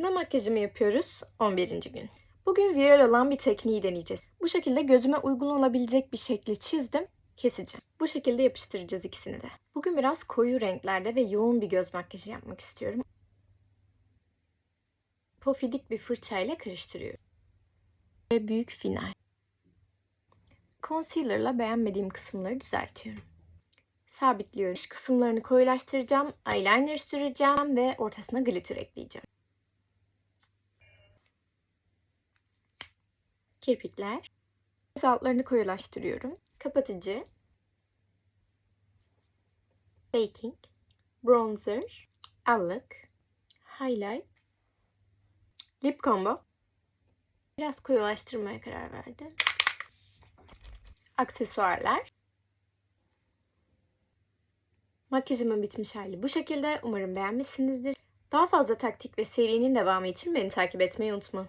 Kına makyajımı yapıyoruz 11. gün. Bugün viral olan bir tekniği deneyeceğiz. Bu şekilde gözüme uygun olabilecek bir şekli çizdim, keseceğim. Bu şekilde yapıştıracağız ikisini de. Bugün biraz koyu renklerde ve yoğun bir göz makyajı yapmak istiyorum. Pofidik bir fırçayla karıştırıyorum. Ve büyük final. Concealer'la beğenmediğim kısımları düzeltiyorum. Sabitliyorum. Kısımlarını koyulaştıracağım, eyeliner süreceğim ve ortasına glitter ekleyeceğim. Kirpikler. Göz altlarını koyulaştırıyorum. Kapatıcı. Baking. Bronzer. Allık. Highlight. Lip combo. Biraz koyulaştırmaya karar verdim. Aksesuarlar. Makyajımın bitmiş hali bu şekilde. Umarım beğenmişsinizdir. Daha fazla taktik ve serinin devamı için beni takip etmeyi unutma.